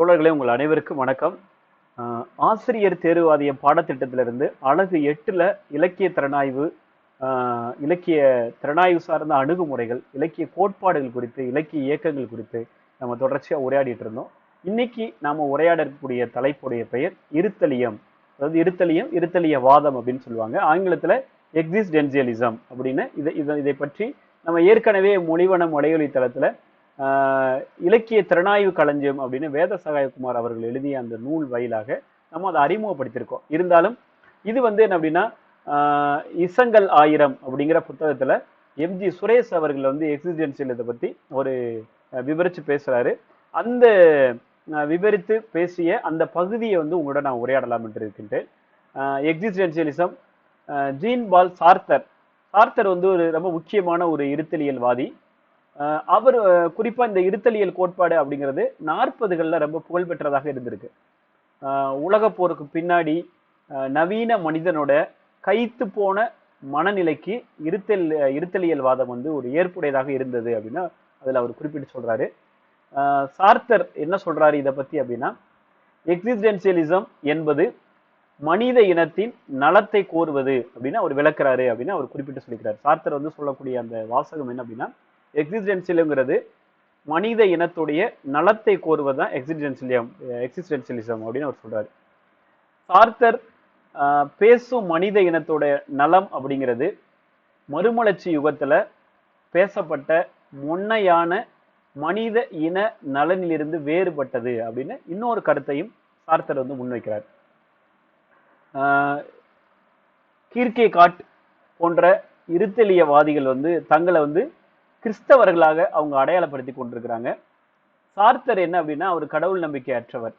தோழர்களே உங்கள் அனைவருக்கும் வணக்கம். ஆசிரியர் தேர்வாதிய பாடத்திட்டத்திலிருந்து அழகு எட்டுல இலக்கிய திறனாய்வு இலக்கிய திறனாய்வு சார்ந்த அணுகுமுறைகள் இலக்கிய கோட்பாடுகள் குறித்து இலக்கிய இயக்கங்கள் குறித்து நம்ம தொடர்ச்சியாக உரையாடிட்டு இருந்தோம். இன்னைக்கு நாம உரையாடக்கூடிய தலைப்புடைய பெயர் இருத்தலியம். அதாவது இருத்தலியம் இருத்தலிய வாதம் அப்படின்னு சொல்லுவாங்க. ஆங்கிலத்தில் எக்ஸிஸ்டென்சியலிசம் அப்படின்னு. இதை இதை இதை பற்றி நம்ம ஏற்கனவே மொழிவனம் வலையொலி தளத்தில் இலக்கிய திறனாய்வு களஞ்சியம் அப்படின்னு வேத சகாயகுமார் அவர்கள் எழுதிய அந்த நூல் வாயிலாக நம்ம அதை அறிமுகப்படுத்தியிருக்கோம். இருந்தாலும் இது வந்து என்ன அப்படின்னா இசங்கள் ஆயிரம் அப்படிங்கிற புத்தகத்தில் எம்ஜி சுரேஷ் அவர்கள் வந்து எக்ஸிஸ்டென்சியல் இதை பற்றி ஒரு விவரித்து பேசுகிறாரு அந்த விவரித்து பேசிய அந்த பகுதியை வந்து உங்களோட நான் உரையாடலாம் என்று இருக்கின்றேன். Existentialism Jean Paul Sartre. Sartre வந்து ஒரு ரொம்ப முக்கியமான ஒரு இருத்தலியல்வாதி. அவர் குறிப்பா இந்த இருத்தலியல் கோட்பாடு அப்படிங்கிறது நாற்பதுகளில் ரொம்ப புகழ்பெற்றதாக இருந்திருக்கு. உலக போருக்கு பின்னாடி நவீன மனிதனோட கைத்து போன மனநிலைக்கு இருத்தல் இருத்தலியல் வாதம் வந்து ஒரு ஏற்புடையதாக இருந்தது அப்படின்னா அதில் அவர் குறிப்பிட்டு சொல்றாரு. சார்த்தர் என்ன சொல்றாரு இதை பத்தி அப்படின்னா எக்ஸிஸ்டென்சியலிசம் என்பது மனித இனத்தின் நலத்தை கோருவது அப்படின்னு அவர் விளக்குறாரு அப்படின்னு அவர் குறிப்பிட்டு சொல்லிக்கிறார். சார்த்தர் வந்து சொல்லக்கூடிய அந்த வாசகம் என்ன அப்படின்னா எக்ஸிஸ்டென்சியலுங்கிறது மனித இனத்துடைய நலத்தை கோருவதுதான் எக்ஸிஸ்டென்சிலியம் எக்ஸிஸ்டென்சியலிசம் அப்படின்னு அவர் சொல்றாரு. சார்த்தர் ஆஹ், பேசும் மனித இனத்தோட நலம் அப்படிங்கிறது மறுமலர்ச்சி யுகத்தில் பேசப்பட்ட முன்னையான மனித இன நலனிலிருந்து வேறுபட்டது அப்படின்னு இன்னொரு கருத்தையும் சார்த்தர் வந்து முன்வைக்கிறார். கீர்கே காட் போன்ற இருத்தலியவாதிகள் வந்து தங்களை வந்து கிறிஸ்தவர்களாக அவங்க அடையாளப்படுத்தி கொண்டிருக்கிறாங்க. சார்த்தர் என்ன அப்படின்னா அவர் கடவுள் நம்பிக்கை அற்றவர்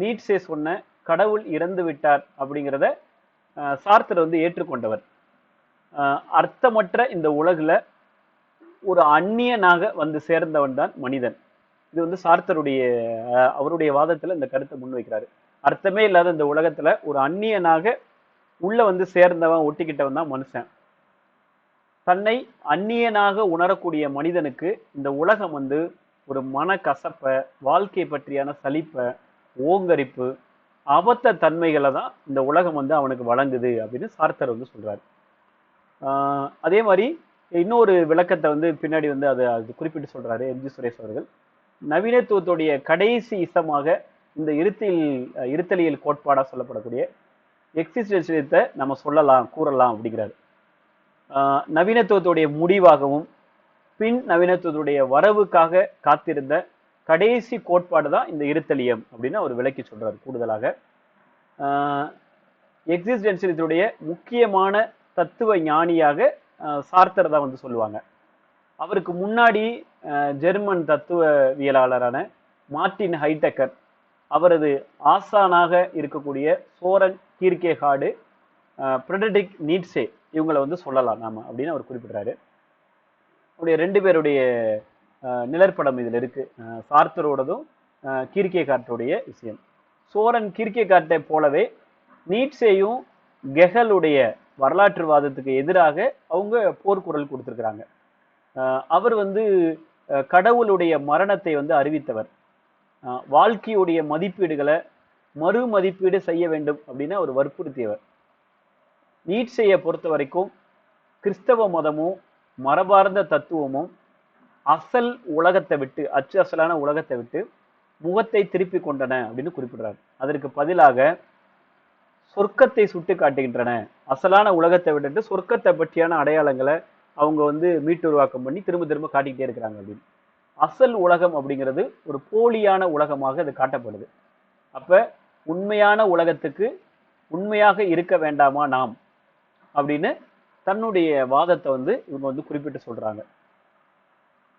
நீட்ஸே சொன்ன கடவுள் இறந்து விட்டார் அப்படிங்கிறத சார்த்தர் வந்து ஏற்றுக்கொண்டவர். அர்த்தமற்ற இந்த உலகில் ஒரு அந்நியனாக வந்து சேர்ந்தவன் தான் மனிதன். இது வந்து சார்த்தருடைய அவருடைய வாதத்தில் இந்த கருத்தை முன்வைக்கிறாரு அர்த்தமே இல்லாத இந்த உலகத்தில் ஒரு அந்நியனாக உள்ள வந்து சேர்ந்தவன் ஒட்டிக்கிட்டவன் தான் மனுஷன். தன்னை அந்நியனாக உணரக்கூடிய மனிதனுக்கு இந்த உலகம் வந்து ஒரு மன கசப்பை வாழ்க்கை பற்றியான சலிப்பை ஓங்கரிப்பு அபத்த தன்மைகளை தான் இந்த உலகம் வந்து அவனுக்கு வழங்குது அப்படின்னு சார்த்தர் வந்து சொல்கிறார் அதே மாதிரி இன்னொரு விளக்கத்தை வந்து பின்னாடி வந்து அதை அது குறிப்பிட்டு சொல்கிறாரு எம்ஜி சுரேஷ் அவர்கள். நவீனத்துவத்துடைய கடைசி இசமாக இந்த இருத்தில் இருத்தலியல் கோட்பாடாக சொல்லப்படக்கூடிய எக்ஸிஸ்டன்சியத்தை நம்ம சொல்லலாம் கூறலாம் அப்படிங்கிறாரு. நவீனத்துவத்துடைய முடிவாகவும் பின் நவீனத்துவத்துடைய வரவுக்காக காத்திருந்த கடைசி கோட்பாடு தான் இந்த இருத்தலியம் அப்படின்னு அவர் விளக்கி சொல்றாரு கூடுதலாக. எக்ஸிஸ்டென்சியத்துடைய முக்கியமான தத்துவ ஞானியாக சார்த்தர் தான் வந்து சொல்லுவாங்க. அவருக்கு முன்னாடி ஜெர்மன் தத்துவவியலாளரான மார்ட்டின் ஹைடெக்கர் அவரது ஆசானாக இருக்கக்கூடிய சோரன் கீர்கேகாடு ப்ரெடடிக் நீட்ஸே இவங்களை வந்து சொல்லலாம் நாம அப்படின்னு அவர் குறிப்பிடுறாரு. அவருடைய ரெண்டு பேருடைய நிழற்படம் இதில் இருக்குது சார்த்தரோடதும் கீர்கே காட்டுடைய விஷயம். சோரன் கீர்கேகார்ட்டை போலவே நீட்ஸேயும் கெஹலுடைய வரலாற்றுவாதத்துக்கு எதிராக அவங்க போர்க்குரல் கொடுத்துருக்குறாங்க. அவர் வந்து கடவுளுடைய மரணத்தை வந்து அறிவித்தவர். வாழ்க்கையுடைய மதிப்பீடுகளை மறு மதிப்பீடு செய்ய வேண்டும் அப்படின்னு அவர் வற்புறுத்தியவர். நீட்சையை பொறுத்த வரைக்கும் கிறிஸ்தவ மதமும் மரபார்ந்த தத்துவமும் அசல் உலகத்தை விட்டு அச்சு அசலான உலகத்தை விட்டு முகத்தை திருப்பி கொண்டன அப்படின்னு குறிப்பிடுறார். அதற்கு பதிலாக சொர்க்கத்தை சுட்டு காட்டுகின்றன. அசலான உலகத்தை விட்டுட்டு சொர்க்கத்தை பற்றியான அடையாளங்களை அவங்க வந்து மீட்டுருவாக்கம் பண்ணி திரும்ப திரும்ப காட்டிக்கிட்டே இருக்கிறாங்க அப்படின்னு. அசல் உலகம் அப்படிங்கிறது ஒரு போலியான உலகமாக அது காட்டப்படுது. அப்போ உண்மையான உலகத்துக்கு உண்மையாக இருக்க வேண்டாமா நாம்? அப்படின்னு தன்னுடைய வாதத்தை வந்து இவங்க வந்து குறிப்பிட்டு சொல்றாங்க.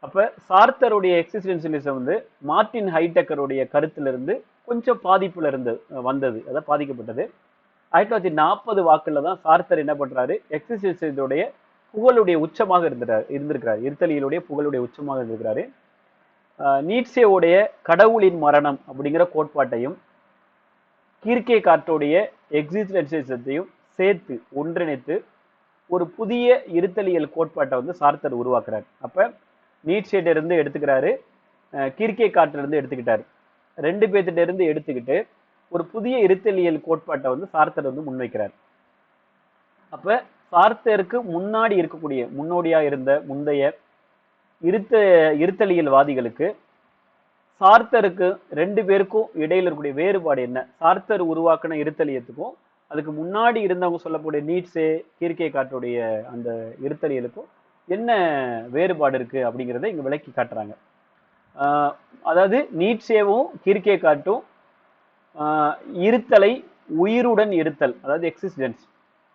அப்ப சார்த்தருடைய எக்ஸிஸ்டென்சியலிசம் வந்து மார்ட்டின் ஹைடெக்கருடைய கருத்திலிருந்து கொஞ்சம் பாதிப்புல இருந்து வந்தது அதாவது பாதிக்கப்பட்டது. ஆயிரத்தி தொள்ளாயிரத்தி நாற்பது வாக்கில் தான் சார்த்தர் என்ன பண்றாரு? எக்ஸிஸ்டென்சியலுடைய புகழுடைய உச்சமாக இருந்துட்டார் இருந்திருக்கிறார் இருத்தலியலுடைய புகழுடைய உச்சமாக இருந்திருக்கிறாரு. நீட்சேவுடைய கடவுளின் மரணம் அப்படிங்கிற கோட்பாட்டையும் கீர்க்கே காற்றோடைய எக்ஸிஸ்டென்சியலிசத்தையும் சேர்த்து ஒன்றிணைத்து ஒரு புதிய இருத்தலியல் கோட்பாட்டை வந்து சார்த்தர் உருவாக்குறாரு. அப்போ நீட்சேட்ட இருந்து எடுத்துக்கிறாரு கீர்க்கே காட்டிலிருந்து எடுத்துக்கிட்டார். ரெண்டு பேர்த்திட்ட இருந்து எடுத்துக்கிட்டு ஒரு புதிய இருத்தலியல் கோட்பாட்டை வந்து சார்த்தர் வந்து முன்வைக்கிறார். அப்போ சார்த்தருக்கு முன்னாடி இருக்கக்கூடிய முன்னோடியாக இருந்த முந்தைய இருத்த இருத்தலியல்வாதிகளுக்கு சார்த்தருக்கு ரெண்டு பேருக்கும் இடையில் இருக்கக்கூடிய வேறுபாடு என்ன? சார்த்தர் உருவாக்கின இருத்தலியத்துக்கும் அதுக்கு முன்னாடி இருந்தவங்க சொல்லக்கூடிய நீட்ஸு கீர்க்கே காட்டுடைய அந்த இருத்தலியலுக்கும் என்ன வேறுபாடு இருக்கு அப்படிங்கிறத இங்க விளக்கி காட்டுறாங்க. அதாவது நீட்ஸேவும் கீர்க்கே காட்டும் இருத்தலை உயிருடன் இருத்தல் அதாவது எக்ஸிஸ்டன்ஸ்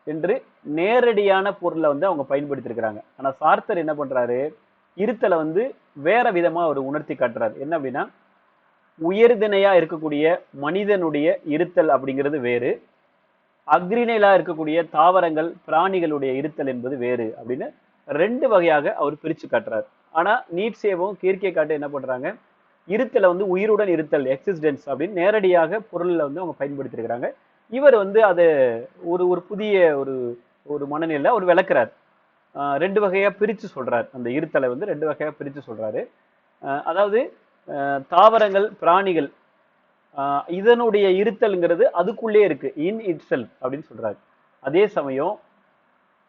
என்று நேரடியான பொருளை வந்து அவங்க பயன்படுத்தியிருக்கிறாங்க. ஆனால் சார்த்தர் என்ன பண்ணுறாரு இருத்தலை வந்து வேற விதமாக அவர் உணர்த்தி காட்டுறாரு. என்ன அப்படின்னா உயர்தினையாக இருக்கக்கூடிய மனிதனுடைய இருத்தல் அப்படிங்கிறது வேறு. அக்ரிணைலாக இருக்கக்கூடிய தாவரங்கள் பிராணிகளுடைய இருத்தல் என்பது வேறு அப்படின்னு ரெண்டு வகையாக அவர் பிரிச்சு ஆனால் நீட் நீட்சேவும் கீர்க்கை காட்டு என்ன பண்ணுறாங்க இருத்தலை வந்து உயிருடன் இருத்தல் எக்ஸிஸ்டன்ஸ் அப்படின்னு நேரடியாக பொருளில் வந்து அவங்க பயன்படுத்தியிருக்கிறாங்க. இவர் வந்து அதை ஒரு ஒரு புதிய ஒரு ஒரு மனநிலையில் அவர் விளக்குறார். ரெண்டு வகையாக பிரித்து சொல்கிறார் அந்த இருத்தலை வந்து ரெண்டு வகையாக பிரித்து சொல்கிறாரு அதாவது தாவரங்கள் பிராணிகள் இதனுடைய இருத்தல்ங்கிறது அதுக்குள்ளே இருக்கு. இன் இட் அப்படின்னு சொல்றாரு. அதே சமயம்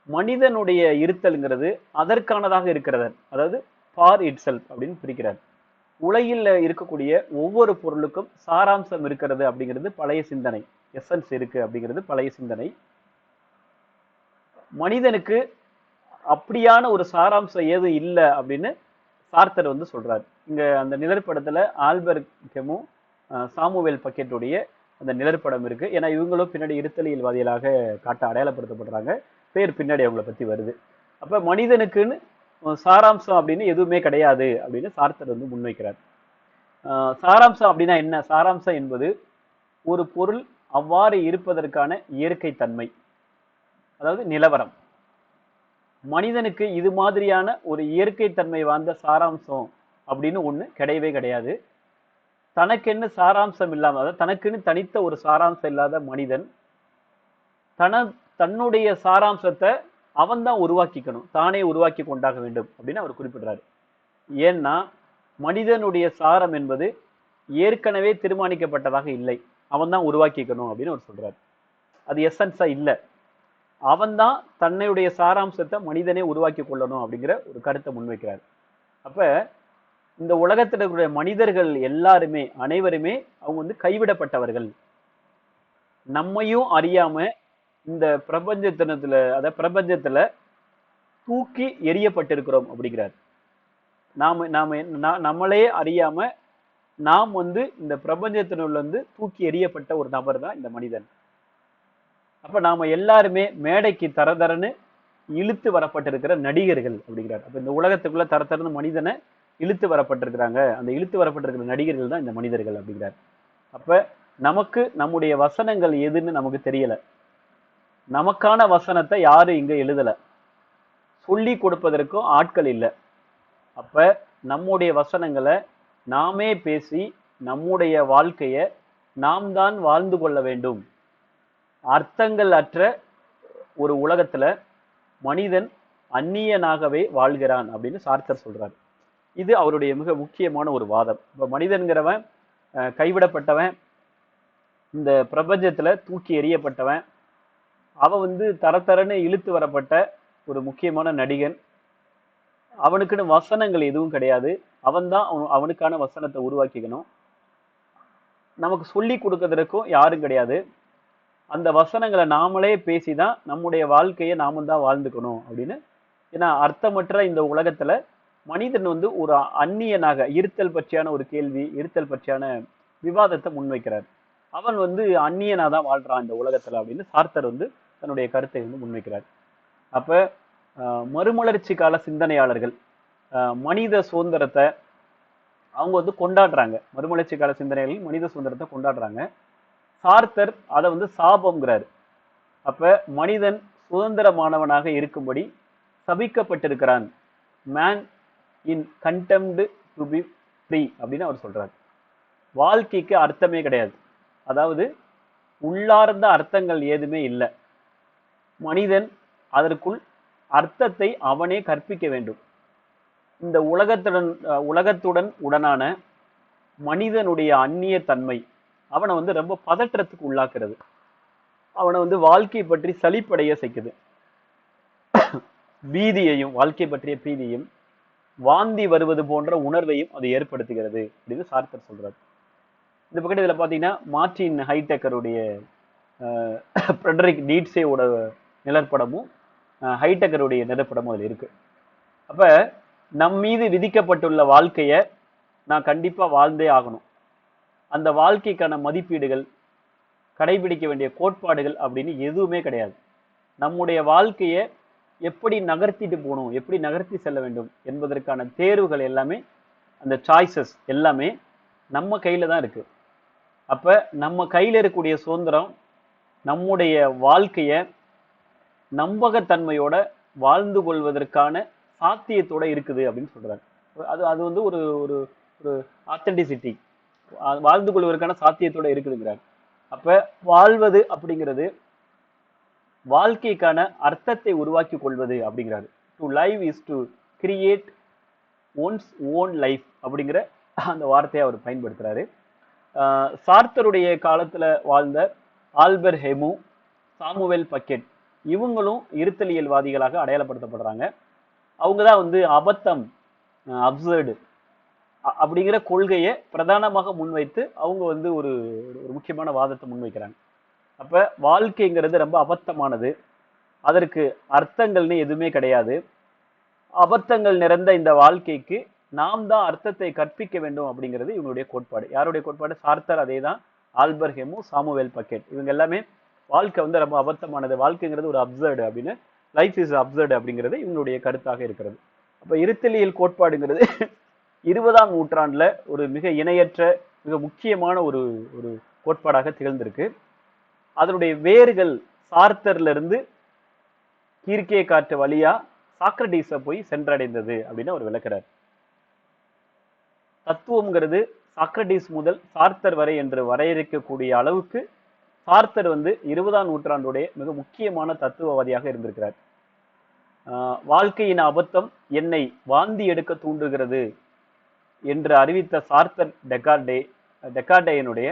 மனிதனுடைய இருத்தல்ங்கிறது அதற்கானதாக இருக்கிறது. அதாவது ஃபார் இட் அப்படின்னு பிரிக்கிறார். உலகில் இருக்கக்கூடிய ஒவ்வொரு பொருளுக்கும் சாராம்சம் இருக்கிறது அப்படிங்கிறது பழைய சிந்தனை. எசன்ஸ் இருக்கு அப்படிங்கிறது பழைய சிந்தனை. மனிதனுக்கு அப்படியான ஒரு சாராம்சம் ஏதும் இல்லை அப்படின்னு சார்த்தர் வந்து சொல்றாரு. இங்க அந்த நிழற்படத்துல ஆல்பர்ட் கெமும் சாமுவேல் பக்கெட்டுடைய அந்த நிழற்படம் இருக்குது ஏன்னா இவங்களும் பின்னாடி இருத்தலியல்வாதிகளாக காட்ட அடையாளப்படுத்தப்படுறாங்க. பேர் பின்னாடி அவங்கள பற்றி வருது. அப்போ மனிதனுக்குன்னு சாராம்சம் அப்படின்னு எதுவுமே கிடையாது அப்படின்னு சார்த்தர் வந்து முன்வைக்கிறார். சாராம்சம் அப்படின்னா என்ன? சாராம்சம் என்பது ஒரு பொருள் அவ்வாறு இருப்பதற்கான இயற்கை தன்மை. அதாவது நிலவரம். மனிதனுக்கு இது மாதிரியான ஒரு இயற்கை தன்மை வாய்ந்த சாராம்சம் அப்படின்னு ஒன்று கிடையவே கிடையாது. தனக்கென்னு சாராம்சம் இல்லாம அதாவது தனக்குன்னு தனித்த ஒரு சாராம்சம் இல்லாத மனிதன் தன தன்னுடைய சாராம்சத்தை அவன்தான் உருவாக்கிக்கணும் தானே உருவாக்கி கொண்டாக வேண்டும் அப்படின்னு அவர் குறிப்பிடுறாரு. ஏன்னா மனிதனுடைய சாரம் என்பது ஏற்கனவே தீர்மானிக்கப்பட்டதாக இல்லை. அவன்தான் உருவாக்கிக்கணும் அப்படின்னு அவர் சொல்றாரு. அது எசன்ஸா இல்லை. அவன்தான் தன்னுடைய சாராம்சத்தை மனிதனே உருவாக்கி கொள்ளணும் அப்படிங்கிற ஒரு கருத்தை முன்வைக்கிறார். அப்ப இந்த உலகத்தில் இருக்கக்கூடிய மனிதர்கள் எல்லாருமே அனைவருமே அவங்க வந்து கைவிடப்பட்டவர்கள். நம்மையும் அறியாம இந்த பிரபஞ்சத்தினத்துல அத பிரபஞ்சத்துல தூக்கி எரியப்பட்டிருக்கிறோம் அப்படிங்கிறார். நாம நாம நம்மளே அறியாம நாம் வந்து இந்த பிரபஞ்சத்தினுள்ள வந்து தூக்கி எறியப்பட்ட ஒரு நபர் தான் இந்த மனிதன். அப்ப நாம எல்லாருமே மேடைக்கு தரதரன்னு இழுத்து வரப்பட்டிருக்கிற நடிகர்கள் அப்படிங்கிறார். அப்ப இந்த உலகத்துக்குள்ள தரதரன்னு மனிதனை இழுத்து வரப்பட்டிருக்கிறாங்க. அந்த இழுத்து வரப்பட்டிருக்கிற நடிகர்கள் தான் இந்த மனிதர்கள் அப்படிங்கிறார். அப்போ நமக்கு நம்முடைய வசனங்கள் எதுன்னு நமக்கு தெரியலை. நமக்கான வசனத்தை யாரும் இங்கே எழுதலை. சொல்லி கொடுப்பதற்கும் ஆட்கள் இல்லை. அப்போ நம்முடைய வசனங்களை நாமே பேசி நம்முடைய வாழ்க்கையை நாம் தான் வாழ்ந்து கொள்ள வேண்டும். அர்த்தங்கள் அற்ற ஒரு உலகத்தில் மனிதன் அந்நியனாகவே வாழ்கிறான் அப்படின்னு சார்த்தர் சொல்கிறார் இது அவருடைய மிக முக்கியமான ஒரு வாதம். இப்போ மனிதன்கிறவன் கைவிடப்பட்டவன் இந்த பிரபஞ்சத்தில் தூக்கி எறியப்பட்டவன் அவன் வந்து தரத்தரன்னு இழுத்து வரப்பட்ட ஒரு முக்கியமான நடிகன். அவனுக்குன்னு வசனங்கள் எதுவும் கிடையாது. அவன்தான் அவன் அவனுக்கான வசனத்தை உருவாக்கிக்கணும். நமக்கு சொல்லி கொடுக்கறதுக்கும் யாரும் கிடையாது. அந்த வசனங்களை நாமளே பேசி தான் நம்முடைய வாழ்க்கையை நாமும் தான் வாழ்ந்துக்கணும் அப்படின்னு. ஏன்னா அர்த்தமற்ற இந்த உலகத்தில் மனிதன் வந்து ஒரு அந்நியனாக இருத்தல் பற்றியான ஒரு கேள்வி இருத்தல் பற்றியான விவாதத்தை முன்வைக்கிறார். அவன் வந்து அந்நியனா தான் வாழ்றான் இந்த உலகத்துல அப்படின்னு சார்த்தர் வந்து தன்னுடைய கருத்தை வந்து முன்வைக்கிறார். அப்ப மறுமலர்ச்சி கால சிந்தனையாளர்கள் மனித சுதந்திரத்தை அவங்க வந்து கொண்டாடுறாங்க. மறுமலர்ச்சி கால சிந்தனைகள் மனித சுதந்திரத்தை கொண்டாடுறாங்க. சார்த்தர் அதை வந்து சாபம்ங்கிறாரு. அப்ப மனிதன் சுதந்திரமானவனாக இருக்கும்படி சபிக்கப்பட்டிருக்கிறான். Man in condemned to be free அப்படின்னு அவர் சொல்கிறார் வாழ்க்கைக்கு அர்த்தமே கிடையாது. அதாவது உள்ளார்ந்த அர்த்தங்கள் ஏதுமே இல்லை. மனிதன் அதற்குள் அர்த்தத்தை அவனே கற்பிக்க வேண்டும். இந்த உலகத்துடன் உலகத்துடன் உடனான மனிதனுடைய அந்நிய தன்மை அவனை வந்து ரொம்ப பதற்றத்துக்கு உள்ளாக்குறது. அவனை வந்து வாழ்க்கை பற்றி சலிப்படைய செய்க்குது பீதியையும் வாழ்க்கை பற்றிய பீதியும் வாந்தி வருவது போன்ற உணர்வையும் அது ஏற்படுத்துகிறது அப்படின்னு சார்த்தர் சொல்றாரு. இந்த பக்கத்து இதில் பார்த்தீங்கன்னா மார்டின் ஹைடெக்கருடைய ஃப்ரெட்ரிக் நீட்ஸேவோட நிழற்படமும் ஹைடெக்கருடைய நிழற்படமும் அதில் இருக்கு. அப்போ நம் மீது விதிக்கப்பட்டுள்ள வாழ்க்கையை நான் கண்டிப்பாக வாழ்ந்தே ஆகணும். அந்த வாழ்க்கைக்கான மதிப்பீடுகள் கடைபிடிக்க வேண்டிய கோட்பாடுகள் அப்படின்னு எதுவுமே கிடையாது. நம்முடைய வாழ்க்கையை எப்படி நகர்த்திட்டு போகணும் எப்படி நகர்த்தி செல்ல வேண்டும் என்பதற்கான தேர்வுகள் எல்லாமே அந்த சாய்ஸஸ் எல்லாமே நம்ம கையில் தான் இருக்குது அப்போ நம்ம கையில் இருக்கக்கூடிய சுதந்திரம் நம்முடைய வாழ்க்கையை நம்பகத்தன்மையோட வாழ்ந்து கொள்வதற்கான சாத்தியத்தோட இருக்குது அப்படின்னு சொல்கிறாங்க அது அது வந்து ஒரு ஒரு ஒரு ஆத்தென்டிசிட்டி வாழ்ந்து கொள்வதற்கான சாத்தியத்தோட இருக்குதுங்கிறாங்க அப்போ வாழ்வது அப்படிங்கிறது வாழ்க்கைக்கான அர்த்தத்தை உருவாக்கி கொள்வது அப்படிங்கிறாரு. To live is to create one's own life அப்படிங்கிற அந்த வார்த்தையை அவர் பயன்படுத்துகிறாரு சார்த்தருடைய காலத்தில் வாழ்ந்த ஆல்பர் ஹெமு சாமுவேல் பக்கெட் இவங்களும் இருத்தலியல்வாதிகளாக அடையாளப்படுத்தப்படுறாங்க. அவங்க தான் வந்து அபத்தம் அப்சர்டு அப்படிங்கிற கொள்கையை பிரதானமாக முன்வைத்து அவங்க வந்து ஒரு ஒரு முக்கியமான வாதத்தை முன்வைக்கிறாங்க. அப்போ வாழ்க்கைங்கிறது ரொம்ப அபத்தமானது. அதற்கு அர்த்தங்கள்னு எதுவுமே கிடையாது. அபத்தங்கள் நிறைந்த இந்த வாழ்க்கைக்கு நாம் தான் அர்த்தத்தை கற்பிக்க வேண்டும் அப்படிங்கிறது இவங்களுடைய கோட்பாடு. யாருடைய கோட்பாடு? சார்த்தர் அதே தான் ஆல்பர் ஹெமு சாமுவேல் பக்கெட். இவங்க எல்லாமே வாழ்க்கை வந்து ரொம்ப அபத்தமானது. வாழ்க்கைங்கிறது ஒரு அப்சர்டு அப்படின்னு லைஃப் இஸ் அப்சர்டு அப்படிங்கிறது இவங்களுடைய கருத்தாக இருக்கிறது. அப்போ இருத்தலியல் கோட்பாடுங்கிறது இருபதாம் நூற்றாண்டுல ஒரு மிக இணையற்ற மிக முக்கியமான ஒரு ஒரு கோட்பாடாக திகழ்ந்திருக்கு. அதனுடைய வேர்கள் சார்த்தர்ல இருந்து கீர்க்கே காற்று வழியா சாக்ரடீஸ போய் சென்றடைந்தது அப்படின்னு அவர் விளக்குறார். தத்துவம்ங்கிறது சாக்ரடீஸ் முதல் சார்த்தர் வரை என்று வரையறுக்கக்கூடிய அளவுக்கு சார்த்தர் வந்து இருபதாம் நூற்றாண்டுடைய மிக முக்கியமான தத்துவவாதியாக இருந்திருக்கிறார். வாழ்க்கையின் அபத்தம் என்னை வாந்தி எடுக்க தூண்டுகிறது என்று அறிவித்த சார்த்தர் டெக்கார்டே டெக்கார்டேயனுடைய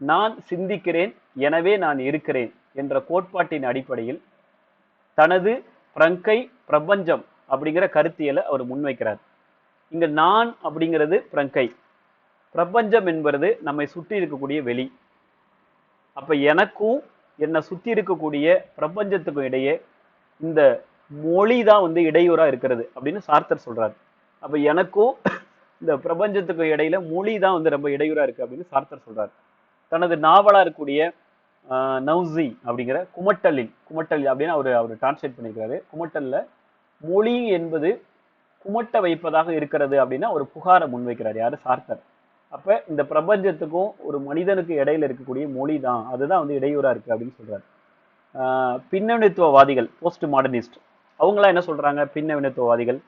நான் சிந்திக்கிறேன் எனவே நான் இருக்கிறேன் என்ற கோட்பாட்டின் அடிப்படையில் தனது பிரங்கை பிரபஞ்சம் அப்படிங்கிற கருத்தியலை அவர் முன்வைக்கிறார். இங்க நான் அப்படிங்கிறது பிரங்கை பிரபஞ்சம் என்பது நம்மை சுற்றி இருக்கக்கூடிய வெளி. அப்ப எனக்கும் என்னை சுற்றி இருக்கக்கூடிய பிரபஞ்சத்துக்கும் இடையே இந்த மொழி தான் வந்து இடையூறா இருக்கிறது அப்படின்னு சார்த்தர் சொல்றார். அப்ப எனக்கும் இந்த பிரபஞ்சத்துக்கும் இடையில மொழி தான் வந்து ரொம்ப இடையூறா இருக்கு அப்படின்னு சார்த்தர் சொல்றார். தனது நாவலா இருக்கக்கூடிய ஆஹ், நௌசி அப்படிங்கிற குமட்டலில் குமட்டல் அப்படின்னு அவர் அவர் டிரான்ஸ்லேட் பண்ணியிருக்காரு குமட்டலில் மொழி என்பது குமட்ட வைப்பதாக இருக்கிறது அப்படின்னா ஒரு புகாரை முன்வைக்கிறார். யார்? சார்த்தர். அப்போ இந்த பிரபஞ்சத்துக்கும் ஒரு மனிதனுக்கு இடையில இருக்கக்கூடிய மொழி தான் அதுதான் வந்து இடையூறாக இருக்கு அப்படின்னு சொல்கிறார் பின்னவினத்துவவாதிகள் பின்னணித்துவவாதிகள் போஸ்ட் மாடர்னிஸ்ட் அவங்களாம் என்ன சொல்கிறாங்க பின்னணித்துவவாதிகள்.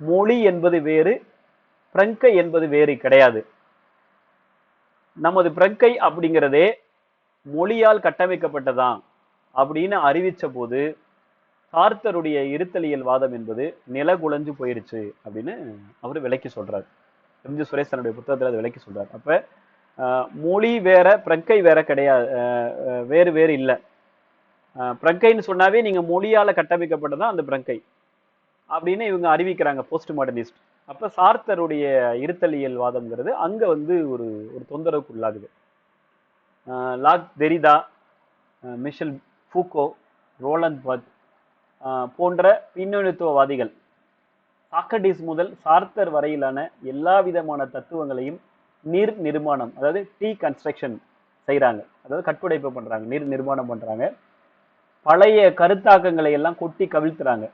மொழி என்பது வேறு பிரங்கை என்பது வேறு கிடையாது. நமது பிரங்கை அப்படிங்கிறதே மொழியால் கட்டமைக்கப்பட்டதான் அப்படின்னு அறிவித்த போது சார்த்தருடைய இருத்தலியல் வாதம் என்பது நிலகுலைஞ்சு போயிருச்சு அப்படின்னு அவர் விளக்கி சொல்றாரு. எம்ஜி சுரேஷ் தன்னுடைய புத்தகத்தில் அதை விளக்கி சொல்றாரு. அப்போ மொழி வேற பிரக்கை வேற கிடையாது வேறு வேறு இல்லை. பிரங்கைன்னு சொன்னாவே நீங்கள் மொழியால் கட்டமைக்கப்பட்டதான் அந்த பிரங்கை அப்படின்னு இவங்க அறிவிக்கிறாங்க போஸ்ட் மாடர்னிஸ்ட் அப்போ சார்த்தருடைய இருத்தலியல் வாதம்ங்கிறது அங்கே வந்து ஒரு ஒரு தொந்தரவுக்கு உள்ளாகுது lock Derrida Michel Foucault Roland Barthes போன்ற பின்னணித்துவவாதிகள். சாக்கடிஸ் முதல் சார்த்தர் வரையிலான எல்லா விதமான தத்துவங்களையும் நீர் நிர்மாணம் அதாவது டீ கன்ஸ்ட்ரக்ஷன் செய்கிறாங்க அதாவது கட்டுடைப்பு பண்ணுறாங்க நீர் நிர்மாணம் பண்ணுறாங்க பழைய கருத்தாக்கங்களை எல்லாம் கொட்டி கவிழ்த்துறாங்க.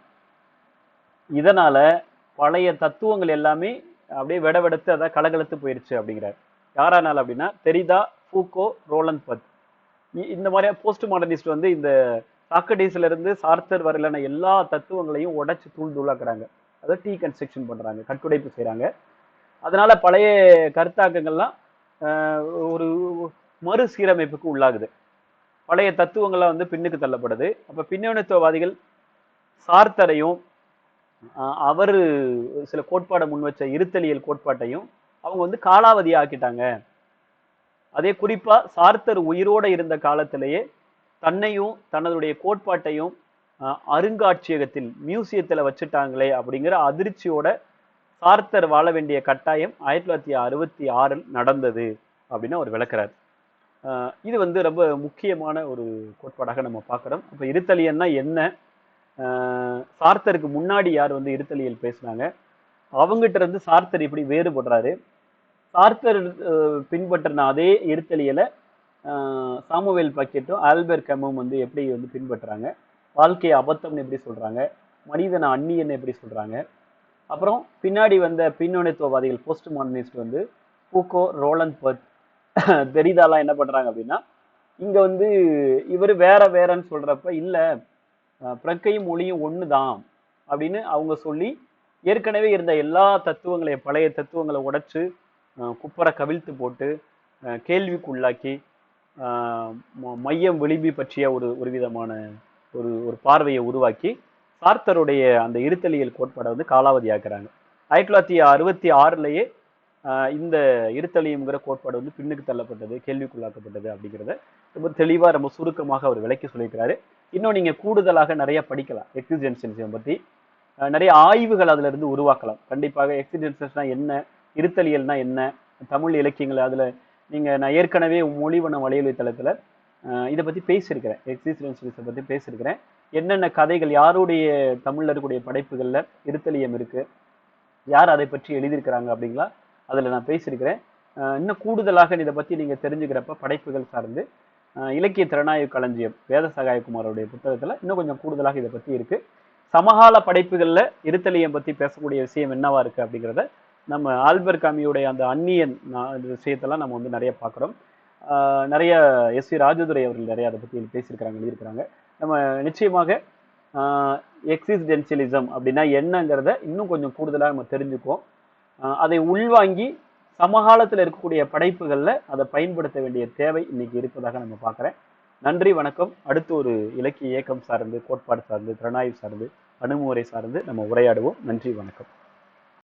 இதனால் பழைய தத்துவங்கள் எல்லாமே அப்படியே விடவெடுத்து அதான் கலகலத்து போயிடுச்சு அப்படிங்கிறார். யாரானால் அப்படின்னா தெரிதா ஃபூகோ ரோலன் பத் இ- இந்த மாதிரி போஸ்ட் மாடர்னிஸ்ட் வந்து இந்த சாக்ரடீஸ்ல இருந்து சார்த்தர் வரையிலான எல்லா தத்துவங்களையும் உடைச்சு தூள் தூளாக்குறாங்க. அதாவது டீ கன்ஸ்ட்ரக்ஷன் பண்றாங்க கட்டுடைப்பு செய்கிறாங்க அதனால பழைய கருத்தாக்கங்கள்லாம் ஒரு மறுசீரமைப்புக்கு உள்ளாகுது. பழைய தத்துவங்கள்லாம் வந்து பின்னுக்கு தள்ளப்படுது. அப்ப பின்னணித்துவவாதிகள் சார்த்தரையும் அவர் சில கோட்பாடை முன்வச்ச இருத்தலியல் கோட்பாட்டையும் அவங்க வந்து காலாவதி ஆக்கிட்டாங்க அதே குறிப்பா சார்த்தர் உயிரோட இருந்த காலத்திலேயே தன்னையும் தனதுடைய கோட்பாட்டையும் அருங்காட்சியகத்தில் மியூசியத்தில் வச்சுட்டாங்களே அப்படிங்கிற அதிர்ச்சியோட சார்த்தர் வாழ வேண்டிய கட்டாயம் ஆயிரத்தி தொள்ளாயிரத்தி அறுபத்தி ஆறில் நடந்தது அப்படின்னு அவர் விளக்குறார். இது வந்து ரொம்ப முக்கியமான ஒரு கோட்பாடாக நம்ம பார்க்குறோம். இப்போ இருத்தலியன்னா என்ன? சார்த்தருக்கு முன்னாடி யார் வந்து இருத்தலியல் பேசுனாங்க? அவங்ககிட்ட இருந்து சார்த்தர் இப்படி வேறுபடுறாரு. சார்த்தர் பின்பற்றின அதே இருத்தலியலை சாமுவேல் பாக்கெட்டும் ஆல்பர்ட் கெமும் வந்து எப்படி வந்து பின்பற்றுறாங்க வாழ்க்கையை அபத்தம்னு எப்படி சொல்றாங்க? மனிதனை அந்நியன்னு எப்படி சொல்றாங்க? அப்புறம் பின்னாடி வந்த பின்னணித்துவவாதிகள் போஸ்ட் மாடர்னிஸ்ட் வந்து பூக்கோ ரோலன் பர்த் தெரிதாலாம் என்ன பண்ணுறாங்க அப்படின்னா இங்கே வந்து இவர் வேற வேறன்னு சொல்கிறப்ப இல்லை பிரக்கையும் மொழியும் தான் அப்படின்னு அவங்க சொல்லி ஏற்கனவே இருந்த எல்லா தத்துவங்களையும் பழைய தத்துவங்களை உடைச்சு குப்பரை கவிழ்த்து போட்டு கேள்விக்குள்ளாக்கி ம- மையம் விளிம்பி பற்றிய ஒரு ஒரு விதமான ஒரு ஒரு பார்வையை உருவாக்கி சார்த்தருடைய அந்த இருத்தலியல் கோட்பாடை வந்து காலாவதியாக்குறாங்க. ஆயிரத்தி தொள்ளாயிரத்தி அறுபத்தி ஆறுலேயே இந்த இருத்தலியம்ங்கிற கோட்பாடு வந்து பின்னுக்கு தள்ளப்பட்டது கேள்விக்குள்ளாக்கப்பட்டது அப்படிங்கிறத ரொம்ப தெளிவாக ரொம்ப சுருக்கமாக அவர் விளக்கி சொல்லியிருக்கிறாரு. இன்னும் நீங்கள் கூடுதலாக நிறைய படிக்கலாம் எக்ஸிஜென்சியலிசம் பற்றி நிறைய ஆய்வுகள் அதிலிருந்து உருவாக்கலாம். கண்டிப்பாக எக்ஸிஜென்சியல்ஸ்னா என்ன இருத்தலியல்னா என்ன? தமிழ் இலக்கியங்கள் அதில் நீங்கள் நான் ஏற்கனவே மொழிவன வலையொலி தளத்தில் இதை பற்றி பேசியிருக்கிறேன். எக்ஸிஸ்டன்சியலிசம் பற்றி பேசியிருக்கிறேன். என்னென்ன கதைகள் யாருடைய தமிழில் இருக்கக்கூடிய படைப்புகளில் இருத்தலியம் இருக்குது யார் அதை பற்றி எழுதியிருக்கிறாங்க அப்படிங்களா? அதில் நான் பேசியிருக்கிறேன். இன்னும் கூடுதலாக இதை பற்றி நீங்கள் தெரிஞ்சுக்கிறப்ப படைப்புகள் சார்ந்து இலக்கிய திறனாய்வு களஞ்சியம் வேத சகாயகுமாரோடைய புத்தகத்தில் இன்னும் கொஞ்சம் கூடுதலாக இதை பற்றி இருக்குது சமகால படைப்புகளில் இருத்தலியம் பற்றி பேசக்கூடிய விஷயம் என்னவா இருக்குது அப்படிங்கிறத நம்ம ஆல்பர் காமியுடைய அந்த அந்நியன் விஷயத்தெல்லாம் நம்ம வந்து நிறைய பார்க்குறோம். நிறைய எஸ் வி ராஜதுரை அவர்கள் நிறைய அதை பற்றி பேசியிருக்கிறாங்க எழுதியிருக்கிறாங்க. நம்ம நிச்சயமாக எக்ஸிஸ்டென்சியலிசம் அப்படின்னா என்னங்கிறத இன்னும் கொஞ்சம் கூடுதலாக நம்ம தெரிஞ்சுக்குவோம். அதை உள்வாங்கி சமகாலத்தில் இருக்கக்கூடிய படைப்புகளில் அதை பயன்படுத்த வேண்டிய தேவை இன்னைக்கு இருப்பதாக நம்ம பார்க்குறேன். நன்றி வணக்கம். அடுத்து ஒரு இலக்கிய இயக்கம் சார்ந்து கோட்பாடு சார்ந்து திறனாய்வு சார்ந்து அணுகுமுறை சார்ந்து நம்ம உரையாடுவோம். நன்றி வணக்கம்.